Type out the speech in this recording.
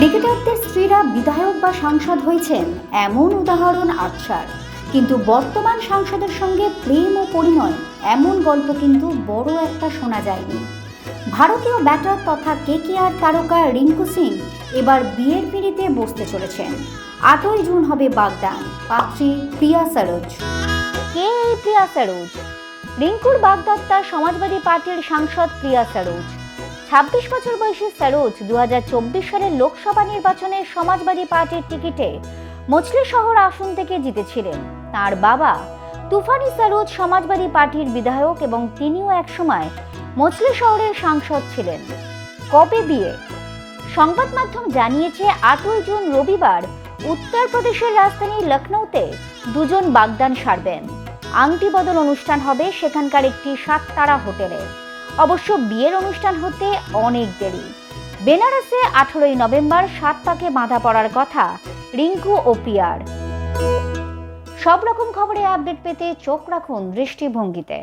বিধায়ক বা সাংসদ হয়েছেন, এমন উদাহরণ আচ্ছার কিন্তু বর্তমান সাংসদের সঙ্গে প্রেম ও পরিণয়, এমন গল্প কিন্তু বড় একটা শোনা যায়নি। ভারতীয় ব্যাটার তথা কেকেআর তারকা রিঙ্কু সিং এবার বিয়ের পিঁড়িতে বসতে চলেছেন। আটই জুন হবে বাগদান, পাত্রী প্রিয়া সরোজ। কে এই প্রিয়া সরোজ? রিঙ্কুর বাগদত্তা সমাজবাদী পার্টির সাংসদ প্রিয়া সরোজ। ছাব্বিশ বছর বয়সী সরোজ দু সালের লোকসভা নির্বাচনে সমাজবাদী পার্টির টিকিটে মছলি শহর আসন থেকে জিতেছিলেন। তার বাবা তুফানি সরোজ সমাজবাদী পার্টির বিধায়ক এবং তিনিও একসময় মছলি শহরের সাংসদ ছিলেন। কবে বিয়ে? সংবাদ মাধ্যম জানিয়েছে, আটই জুন রবিবার উত্তরপ্রদেশের রাজধানী লখনৌতে দুজন বাগদান সারবেন। আংটি বদল অনুষ্ঠান হবে সেখানকার একটি সাততারা হোটেলে। অবশ্য বিয়ের অনুষ্ঠান হতে অনেক দেরি। বেনারসে আঠারোই নভেম্বর সাত পাকে বাঁধা পড়ার কথা রিঙ্কু ও পিয়ার। সব রকম খবরে আপডেট পেতে চোখ রাখুন দৃষ্টিভঙ্গিতে।